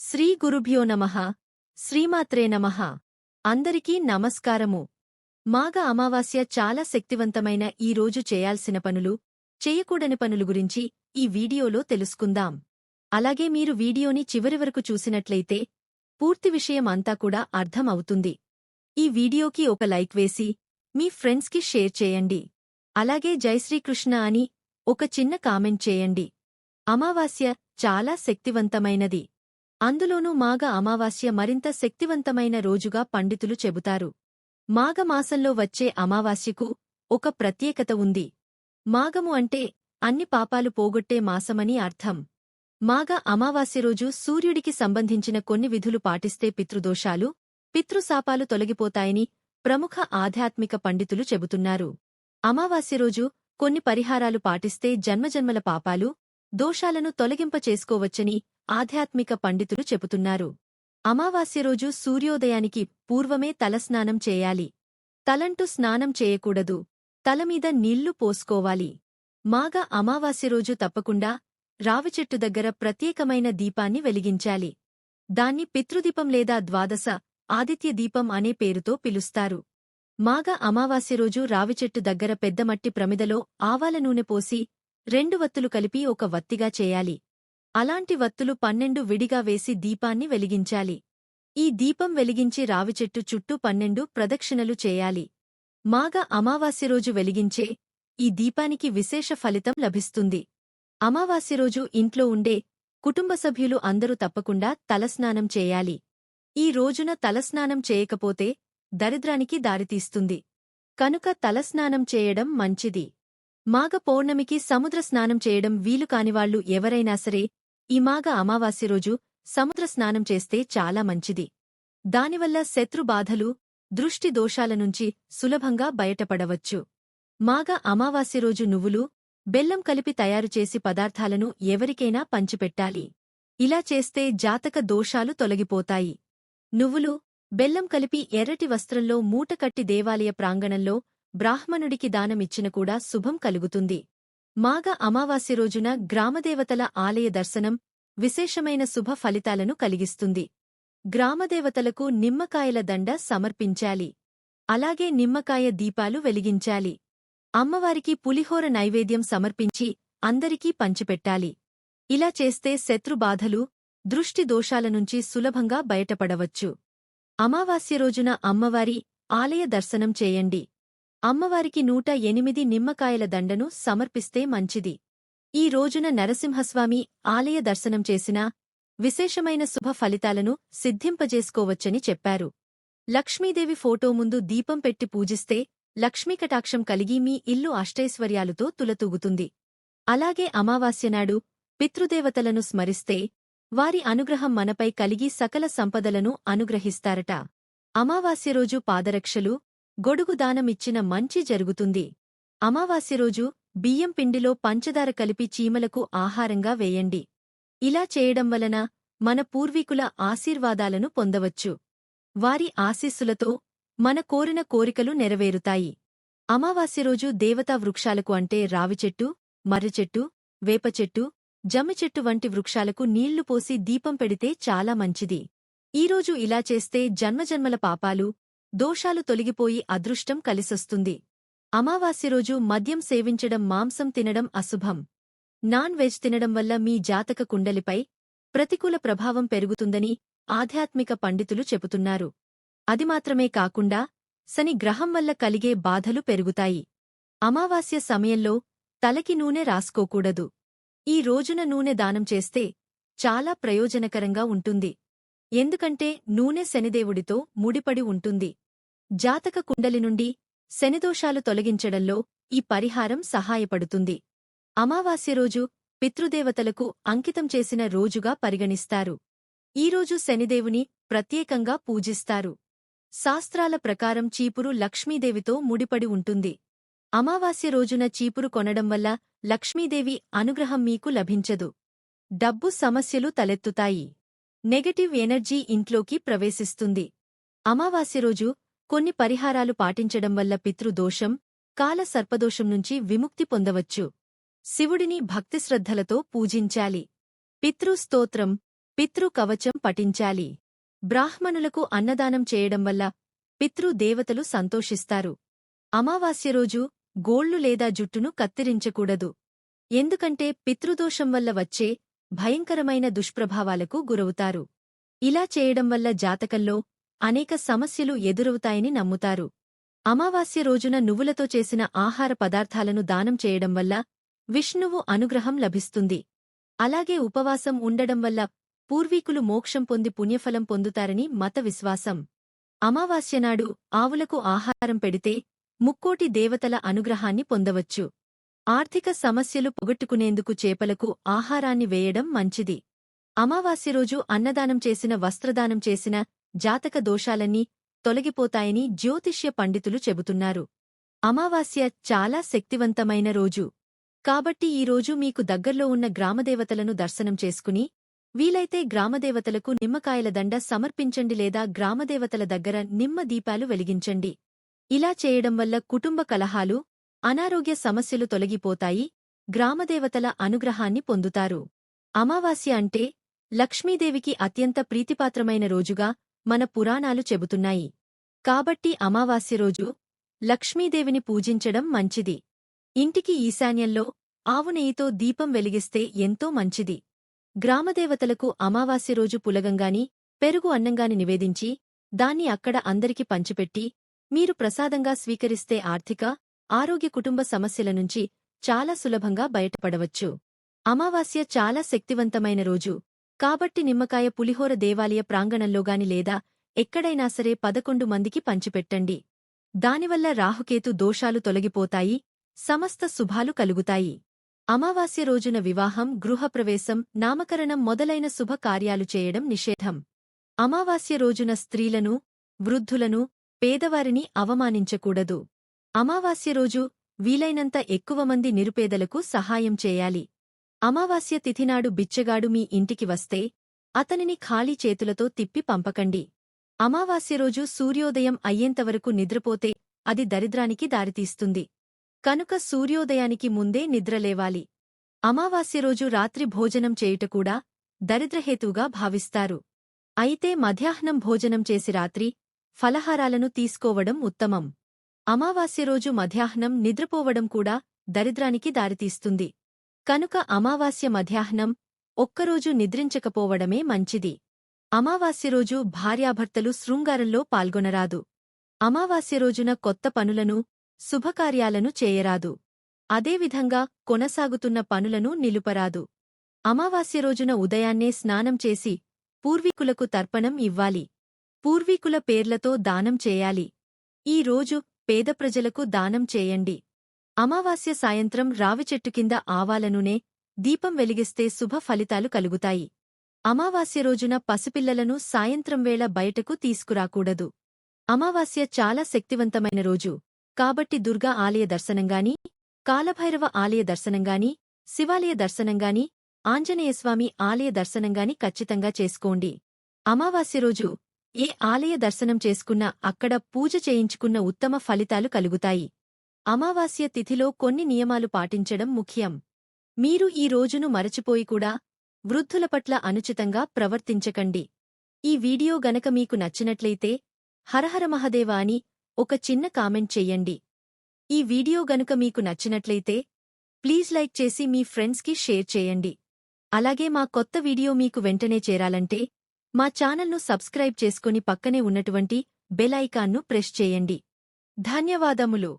శ్రీ గురుభ్యో నమః శ్రీమాత్రే నమ. అందరికీ నమస్కారము. మాఘ అమావాస్య చాలా శక్తివంతమైన ఈ రోజు చేయాల్సిన పనులు చేయకూడని పనులు గురించి ఈ వీడియోలో తెలుసుకుందాం. అలాగే మీరు వీడియోని చివరి వరకు చూసినట్లయితే పూర్తి విషయం అంతా కూడా అర్థం అవుతుంది ఈ వీడియోకి ఒక లైక్ వేసి మీ ఫ్రెండ్స్కి షేర్ చేయండి. అలాగే జై శ్రీకృష్ణ అని ఒక చిన్న కామెంట్ చేయండి. అమావాస్య చాలా శక్తివంతమైనది. అందులోనూ మాఘ అమావాస్య మరింత శక్తివంతమైన రోజుగా పండితులు చెబుతారు. మాఘమాసంలో వచ్చే అమావాస్యకు ఒక ప్రత్యేకత ఉంది. మాఘము అంటే అన్ని పాపాలు పోగొట్టే మాసమని అర్థం. మాఘ అమావాస్య రోజు సూర్యుడికి సంబంధించిన కొన్ని విధులు పాటిస్తే పితృదోషాలు పితృశాపాలు తొలగిపోతాయని ప్రముఖ ఆధ్యాత్మిక పండితులు చెబుతున్నారు. అమావాస్య రోజు కొన్ని పరిహారాలు పాటిస్తే జన్మజన్మల పాపాలు దోషాలను తొలగింపచేసుకోవచ్చని ఆధ్యాత్మిక పండితులు చెబుతున్నారు. అమావాస్య రోజు సూర్యోదయానికి పూర్వమే తలస్నానం చేయాలి. తలంటూ స్నానం చేయకూడదు. తలమీద నీళ్ళు పోసుకోవాలి. మాగ అమావాస్య రోజు తప్పకుండా రావిచెట్టు దగ్గర ప్రత్యేకమైన దీపాన్ని వెలిగించాలి. దాన్ని పితృదీపం లేదా ద్వాదశ ఆదిత్య దీపం అనే పేరుతో పిలుస్తారు. మాగ అమావాస్య రోజు రావిచెట్టు దగ్గర పెద్దమట్టి ప్రమిదలో ఆవాల నూనె పోసి రెండు వత్తులు కలిపి ఒక వత్తిగా చేయాలి. అలాంటి వత్తులు పన్నెండు విడిగా వేసి దీపాన్ని వెలిగించాలి. ఈ దీపం వెలిగించి రావిచెట్టు చుట్టూ పన్నెండు ప్రదక్షిణలు చేయాలి. మాగ అమావాస్య రోజు వెలిగించే ఈ దీపానికి విశేష ఫలితం లభిస్తుంది. అమావాస్య రోజు ఇంట్లో ఉండే కుటుంబ సభ్యులు అందరూ తప్పకుండా తలస్నానం చేయాలి. ఈ రోజున తలస్నానం చేయకపోతే దరిద్రానికి దారితీస్తుంది. కనుక తలస్నానం చేయడం మంచిది. మాఘ పౌర్ణమికి సముద్ర స్నానం చేయడం వీలు కానివాళ్ళు ఎవరైనా సరే ఈ మాఘ అమావాస్య రోజు సముద్ర స్నానం చేస్తే చాలా మంచిది. దానివల్ల శత్రు బాధలు దృష్టి దోషాల నుంచి సులభంగా బయటపడవచ్చు. మాఘ అమావాస్య రోజు నువ్వులు బెల్లం కలిపి తయారుచేసి పదార్థాలను ఎవరికైనా పంచిపెట్టాలి. ఇలా చేస్తే జాతక దోషాలు తొలగిపోతాయి. నువ్వులు బెల్లం కలిపి ఎర్రటి వస్త్రంలో మూటకట్టి దేవాలయ ప్రాంగణంలో బ్రాహ్మణుడికి దానమిచ్చిన కూడా శుభం కలుగుతుంది. మాఘ అమావాస్య రోజున గ్రామదేవతల ఆలయ దర్శనం విశేషమైన శుభ ఫలితాలను కలిగిస్తుంది. గ్రామదేవతలకు నిమ్మకాయల దండ సమర్పించాలి. అలాగే నిమ్మకాయ దీపాలు వెలిగించాలి. అమ్మవారికి పులిహోర నైవేద్యం సమర్పించి అందరికీ పంచిపెట్టాలి. ఇలా చేస్తే శత్రుబాధలు దృష్టి దోషాల నుంచి సులభంగా బయటపడవచ్చు. అమావాస్య రోజున అమ్మవారి ఆలయ దర్శనం చేయండి. అమ్మవారికి నూట ఎనిమిది నిమ్మకాయల దండను సమర్పిస్తే మంచిది. ఈ రోజున నరసింహస్వామి ఆలయ దర్శనం చేసినా విశేషమైన శుభ ఫలితాలను సిద్ధింపజేసుకోవచ్చని చెప్పారు. లక్ష్మీదేవి ఫోటో ముందు దీపం పెట్టి పూజిస్తే లక్ష్మీకటాక్షం కలిగి మీ ఇల్లు అష్టైశ్వర్యాలతో తులతూగుతుంది. అలాగే అమావాస్యనాడు పితృదేవతలను స్మరిస్తే వారి అనుగ్రహం మనపై కలిగి సకల సంపదలను అనుగ్రహిస్తారట. అమావాస్య రోజు పాదరక్షలు గొడుగు దానమిచ్చిన మంచి జరుగుతుంది. అమావాస్య రోజు బియ్యం పిండిలో పంచదార కలిపి చీమలకు ఆహారంగా వేయండి. ఇలా చేయడం వలన మన పూర్వీకుల ఆశీర్వాదాలను పొందవచ్చు. వారి ఆశీస్సులతో మన కోరిన కోరికలు నెరవేరుతాయి. అమావాస్య రోజు దేవతా వృక్షాలకు అంటే రావిచెట్టు మర్రిచెట్టు వేపచెట్టు జమ్మిచెట్టు వంటి వృక్షాలకు నీళ్ళు పోసి దీపం పెడితే చాలా మంచిది. ఈరోజు ఇలా చేస్తే జన్మజన్మల పాపాలు దోషాలు తొలగిపోయి అదృష్టం కలిసొస్తుంది. అమావాస్య రోజు మద్యం సేవించడం మాంసం తినడం అశుభం. నాన్ వెజ్ తినడం వల్ల మీ జాతక కుండలిపై ప్రతికూల ప్రభావం పెరుగుతుందని ఆధ్యాత్మిక పండితులు చెబుతున్నారు. అది మాత్రమే కాకుండా శని గ్రహం వల్ల కలిగే బాధలు పెరుగుతాయి. అమావాస్య సమయంలో తలకి నూనె రాసుకోకూడదు. ఈ రోజున నూనె దానం చేస్తే చాలా ప్రయోజనకరంగా ఉంటుంది. ఎందుకంటే నూనె శనిదేవుడితో ముడిపడి ఉంటుంది. జాతక కుండలి నుండి శనిదోషాలు తొలగించడంలో ఈ పరిహారం సహాయపడుతుంది. అమావాస్య రోజు పితృదేవతలకు అంకితం చేసిన రోజుగా పరిగణిస్తారు. ఈరోజు శనిదేవుని ప్రత్యేకంగా పూజిస్తారు. శాస్త్రాల ప్రకారం చీపురు లక్ష్మీదేవితో ముడిపడి ఉంటుంది. అమావాస్య రోజున చీపురు కొనడం వల్ల లక్ష్మీదేవి అనుగ్రహం మీకు లభించదు. డబ్బు సమస్యలు తలెత్తుతాయి. నెగటివ్ ఎనర్జీ ఇంట్లోకి ప్రవేశిస్తుంది. అమావాస్య రోజు కొన్ని పరిహారాలు పాటించడం వల్ల పితృదోషం కాల సర్పదోషం నుంచి విముక్తి పొందవచ్చు. శివుడిని భక్తిశ్రద్ధలతో పూజించాలి. పితృస్తోత్రం పితృ కవచం పఠించాలి. బ్రాహ్మణులకు అన్నదానం చేయడం వల్ల పితృ దేవతలు సంతోషిస్తారు. అమావాస్య రోజు గోళ్ళు లేదా జుట్టును కత్తిరించకూడదు. ఎందుకంటే పితృదోషం వల్ల వచ్చే భయంకరమైన దుష్ప్రభావాలకు గురవుతారు. ఇలా చేయడం వల్ల జాతకంలో అనేక సమస్యలు ఎదురవుతాయని నమ్ముతారు. అమావాస్య రోజున నువ్వులతో చేసిన ఆహార పదార్థాలను దానం చేయడం వల్ల విష్ణువు అనుగ్రహం లభిస్తుంది. అలాగే ఉపవాసం ఉండడం వల్ల పూర్వీకులు మోక్షం పొంది పుణ్యఫలం పొందుతారని మత విశ్వాసం. అమావాస్యనాడు ఆవులకు ఆహారం పెడితే ముక్కోటి దేవతల అనుగ్రహాన్ని పొందవచ్చు. ఆర్థిక సమస్యలు పొగట్టుకునేందుకు చేపలకు ఆహారాన్ని వేయడం మంచిది. అమావాస్య రోజు అన్నదానం చేసిన వస్త్రదానం చేసిన జాతక దోషాలన్నీ తొలగిపోతాయని జ్యోతిష్య పండితులు చెబుతున్నారు. అమావాస్య చాలా శక్తివంతమైన రోజు. కాబట్టి ఈ రోజు మీకు దగ్గర్లో ఉన్న గ్రామదేవతలను దర్శనం చేసుకుని వీలైతే గ్రామదేవతలకు నిమ్మకాయల దండ సమర్పించండి లేదా గ్రామదేవతల దగ్గర నిమ్మ దీపాలు వెలిగించండి. ఇలా చేయడం వల్ల కుటుంబ కలహాలు అనారోగ్య సమస్యలు తొలగిపోతాయి గ్రామదేవతల అనుగ్రహాన్ని పొందుతారు. అమావాస్య అంటే లక్ష్మీదేవికి అత్యంత ప్రీతిపాత్రమైన రోజుగా మన పురాణాలు చెబుతున్నాయి. కాబట్టి అమావాస్య రోజు లక్ష్మీదేవిని పూజించడం మంచిది. ఇంటికి ఈశాన్యంలో ఆవు నెయ్యితో దీపం వెలిగిస్తే ఎంతో మంచిది. గ్రామదేవతలకు అమావాస్య రోజు పులగంగాని పెరుగు అన్నంగాని నివేదించి దాన్ని అక్కడ అందరికి పంచిపెట్టి మీరు ప్రసాదంగా స్వీకరిస్తే ఆర్థిక ఆరోగ్య కుటుంబ సమస్యల నుంచి చాలా సులభంగా బయటపడవచ్చు. అమావాస్య చాలా శక్తివంతమైన రోజు. కాబట్టి నిమ్మకాయ పులిహోర దేవాలయ ప్రాంగణంలోగాని లేదా ఎక్కడైనా సరే పదకొండు మందికి పంచిపెట్టండి. దానివల్ల రాహుకేతు దోషాలు తొలగిపోతాయి సమస్త శుభాలు కలుగుతాయి. అమావాస్య రోజున వివాహం గృహప్రవేశం నామకరణం మొదలైన శుభకార్యాలు చేయడం నిషేధం. అమావాస్య రోజున స్త్రీలను వృద్ధులను పేదవారిని అవమానించకూడదు. అమావాస్య రోజు వీలైనంత ఎక్కువ మంది నిరుపేదలకు సహాయం చేయాలి. అమావాస్య తిథినాడు బిచ్చగాడు మీ ఇంటికి వస్తే అతనిని ఖాళీ చేతులతో తిప్పి పంపకండి. అమావాస్య రోజు సూర్యోదయం అయ్యేంతవరకు నిద్రపోతే అది దరిద్రానికి దారితీస్తుంది. కనుక సూర్యోదయానికి ముందే నిద్రలేవాలి అమావాస్య రోజు రాత్రి భోజనం చేయుటకూడా దరిద్రహేతువుగా భావిస్తారు. అయితే మధ్యాహ్నం భోజనం చేసి రాత్రి ఫలహారాలను తీసుకోవడం ఉత్తమం. అమావాస్య రోజు మధ్యాహ్నం నిద్రపోవడం కూడా దరిద్రానికి దారితీస్తుంది. కనుక అమావాస్య మధ్యాహ్నం ఒక్కరోజు నిద్రించకపోవడమే మంచిది. అమావాస్య రోజు భార్యాభర్తలు శృంగారంలో పాల్గొనరాదు. అమావాస్య రోజున కొత్త పనులను శుభకార్యాలను చేయరాదు. అదేవిధంగా కొనసాగుతున్న పనులను నిలుపరాదు. అమావాస్య రోజున ఉదయాన్నే స్నానం చేసి పూర్వీకులకు తర్పణం ఇవ్వాలి. పూర్వీకుల పేర్లతో దానం చేయాలి. ఈ రోజు పేద ప్రజలకు దానం చేయండి. అమావాస్య సాయంత్రం రావిచెట్టు కింద ఆవాలనూనె దీపం వెలిగిస్తే శుభ ఫలితాలు కలుగుతాయి. అమావాస్య రోజున పసిపిల్లలను సాయంత్రం వేళ బయటకు తీసుకురాకూడదు. అమావాస్య చాలా శక్తివంతమైన రోజు. కాబట్టి దుర్గా ఆలయ దర్శనంగాని కాలభైరవ ఆలయ దర్శనంగాని శివాలయ దర్శనంగాని ఆంజనేయస్వామి ఆలయ దర్శనంగాని ఖచ్చితంగా చేసుకోండి. అమావాస్య రోజు ఏ ఆలయ దర్శనం చేసుకున్నా అక్కడ పూజ చేయించుకున్న ఉత్తమ ఫలితాలు కలుగుతాయి. అమావాస్య తిథిలో కొన్ని నియమాలు పాటించడం ముఖ్యం. మీరు ఈ రోజును మరచిపోయి కూడా వృద్ధుల పట్ల అనుచితంగా ప్రవర్తించకండి. ఈ వీడియో గనక మీకు నచ్చినట్లయితే హరహర మహదేవ అని ఒక చిన్న కామెంట్ చెయ్యండి ఈ వీడియో గనుక మీకు నచ్చినట్లయితే ప్లీజ్ లైక్ చేసి మీ ఫ్రెండ్స్కి షేర్ చేయండి. అలాగే మా కొత్త వీడియో మీకు వెంటనే చేరాలంటే మా ఛానల్ను సబ్స్క్రైబ్ చేసుకుని పక్కనే ఉన్నటువంటి బెల్ ఐకాన్ను ప్రెస్ చేయండి. ధన్యవాదములు.